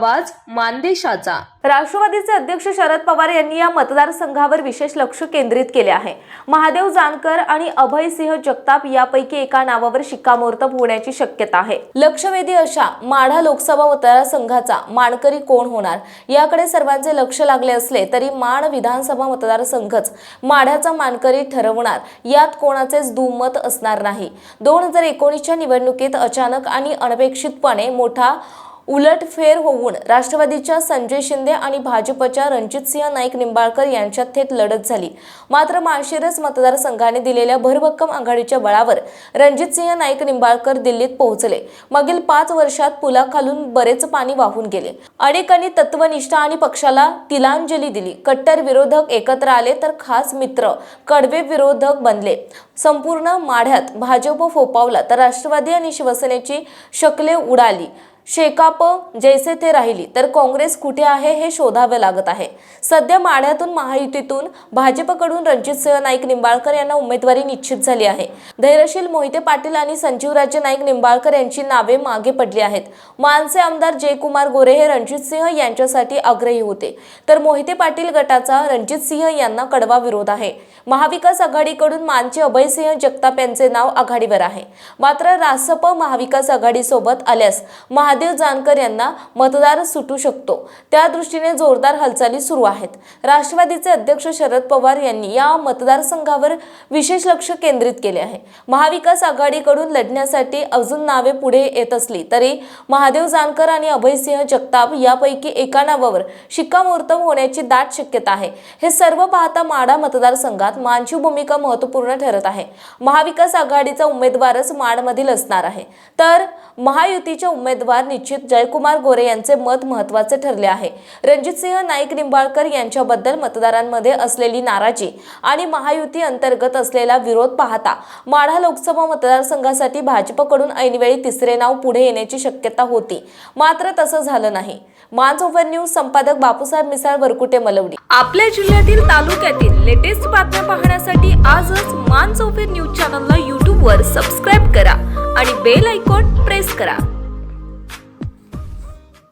आवाज मानदेशाचा. राष्ट्रवादीचे अध्यक्ष शरद पवार यांनी या मतदारसंघावर विशेष लक्ष केंद्रित केले आहे. महादेव जानकर आणि अभय सिंह जगताप यापैकी एका नावावर शिक्कामोर्तब होण्याची शक्यता आहे. लक्षवेधी अशा माढा लोकसभा मतदारसंघाचा मानकरी कोण होणार? याकडे सर्वांचे लक्ष लागले असले तरी माण विधानसभा मतदारसंघच माढ्याचा मानकरी ठरवणार. यात कोणाचेच दुमत असणार नाही. दोन हजार एकोणीसच्या निवडणुकीत अचानक आणि अनपेक्षितपणे मोठा उलटफेर होऊन राष्ट्रवादीच्या संजय शिंदे आणि भाजपच्या रणजितसिंह नाईक निंबाळकर यांच्यात थेट लढत झाली. मात्र माळशिरस मतदारसंघाने दिलेल्या भरभक्कम आघाडीच्या बळावर रणजितसिंह नाईक निंबाळकर दिल्लीत पोहोचले. मागील पाच वर्षात पुलाखालून बरेच पाणी वाहून गेले. अनेकांनी तत्वनिष्ठा आणि पक्षाला तिलांजली दिली. कट्टर विरोधक एकत्र आले तर खास मित्र कडवे विरोधक बनले. संपूर्ण माढ्यात भाजप फोपावला तर राष्ट्रवादी आणि शिवसेनेची शकले उडाली. शेकाप जैसे ते राहिली. तर काँग्रेस कुठे आहे हे शोधावे लागत आहे. सध्या माढ्यातून महायुतीतून भाजपकडून रणजितसिंह नाईक निंबाळकर यांना उमेदवारी निश्चित झाली आहे. धैर्यशील मोहिते पाटील आणि संजीवराजे नाईक निंबाळकर यांची नावे मागे पडली आहेत. मानसे आमदार जयकुमार गोरे हे रणजितसिंह यांच्यासाठी आग्रही होते. तर मोहिते पाटील गटाचा रणजितसिंह यांना कडवा विरोध आहे. महाविकास आघाडीकडून मानचे अभयसिंह जगताप यांचे नाव आघाडीवर आहे. मात्र रासप महाविकास आघाडीसोबत आल्यास महा महादेव जानकर यांना मतदार सुटू शकतो. त्या दृष्टीने जोरदार हालचाली सुरू आहेत. राष्ट्रवादीचे अध्यक्ष शरद पवार यांनी या मतदारसंघावर विशेष लक्ष केंद्रित केले आहे. महाविकास आघाडीकडून लढण्यासाठी अजून नावे पुढे येत असली तरी महादेव जानकर आणि अभयसिंह जगताप यापैकी एका नावावर शिक्कामोर्तब होण्याची दाट शक्यता आहे. हे सर्व पाहता माडा मतदारसंघात मानची भूमिका महत्त्वपूर्ण ठरत आहे. महाविकास आघाडीचा उमेदवारच माडमधील असणार आहे. तर महायुतीचे उमेदवार निश्चित जयकुमार गोरे यांचे मत महत्त्वाचे ठरले आहे. रणजितसिंह नाईक निंबाळकर यांच्याबद्दल मतदारांमध्ये असलेली नाराजी आणि महायुती अंतर्गत असलेला विरोध पाहता माढा लोकसभा मतदारसंघासाठी भाजपकडून ऐनवेळी तिसरे नाव पुढे येण्याची शक्यता होती. मात्र तसं झालं नाही. मान्स ओव्हर न्यूज संपादक बापूसाहेब मिसाळ वरकुटे मलवडी. आपल्या जिल्ह्यातील तालुक्यातील लेटेस्ट बातम्या पाहण्यासाठी आजच मान ओव्हर न्यूज चॅनलला यूट्यूबवर सबस्क्राईब करा आणि बेल आयकॉन प्रेस करा.